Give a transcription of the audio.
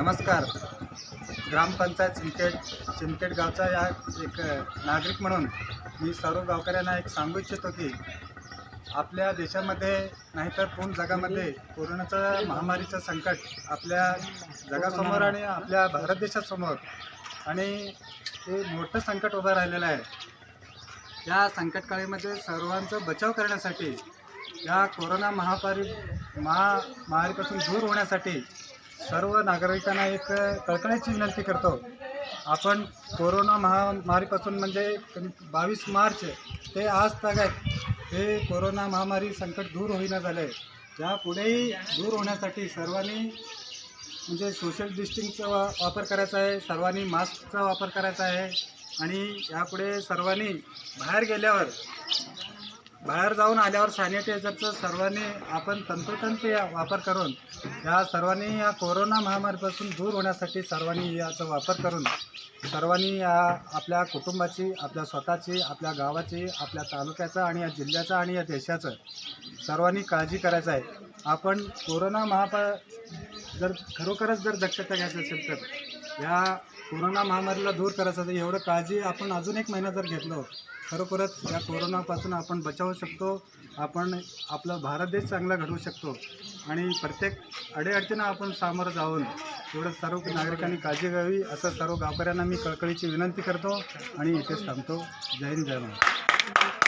नमस्कार. ग्रामपंचायत सिंदखेड सिंदखेड गावचा या एक नागरिक म्हणून मी सर्व गावकऱ्यांना एक सांगू इच्छितो की आपल्या देशामध्ये नाहीतर पूर्ण जगामध्ये कोरोनाचं महामारीचं संकट आपल्या जगासमोर आणि आपल्या भारत देशासमोर आणि ते मोठं संकट उभं राहिलेलं आहे. या संकटकाळीमध्ये सर्वांचा बचाव करण्यासाठी या कोरोना महामारी महामारीपासून दूर होण्यासाठी सर्व नागरिकांना एक कळकळीची विनंती करतो. आपण कोरोना महामारीपासून म्हणजे बावीस मार्च ते आज तागत हे कोरोना महामारी संकट दूर होईना झालं आहे यापुढेही दूर होण्यासाठी सर्वांनी म्हणजे सोशल डिस्टन्सचा वा वापर करायचा आहे सर्वांनी मास्कचा वापर करायचा आहे आणि यापुढे सर्वांनी बाहेर गेल्यावर बाहेर जाऊन आल्यावर सॅनिटायझरचं सर्वांनी आपण तंतोतंत या वापर करून या सर्वांनी या कोरोना महामारीपासून दूर होण्यासाठी सर्वांनी याचा वापर करून सर्वांनी या आपल्या कुटुंबाची आपल्या स्वतःची आपल्या गावाची आपल्या तालुक्याचं आणि या जिल्ह्याचं आणि या देशाचं सर्वांनी काळजी करायचं आहे. आपण कोरोना महापा जर खरोखरच जर दक्षता घ्यायची असेल तर या कोरोना महामारीला दूर करायचं तर एवढं काळजी आपण अजून एक महिना जर घेतलो खरोखरच या कोरोनापासून आपण बचावू शकतो आपण आपला भारत देश चांगला घडवू शकतो आणि प्रत्येक अडीअडचणींना आपण सामोरं जाऊन एवढं सर्व नागरिकांनी काळजी घ्यावी असं सर्व गावकऱ्यांना मी कळकळीची विनंती करतो आणि इथेच थांबतो. जय हिंद जय महाराज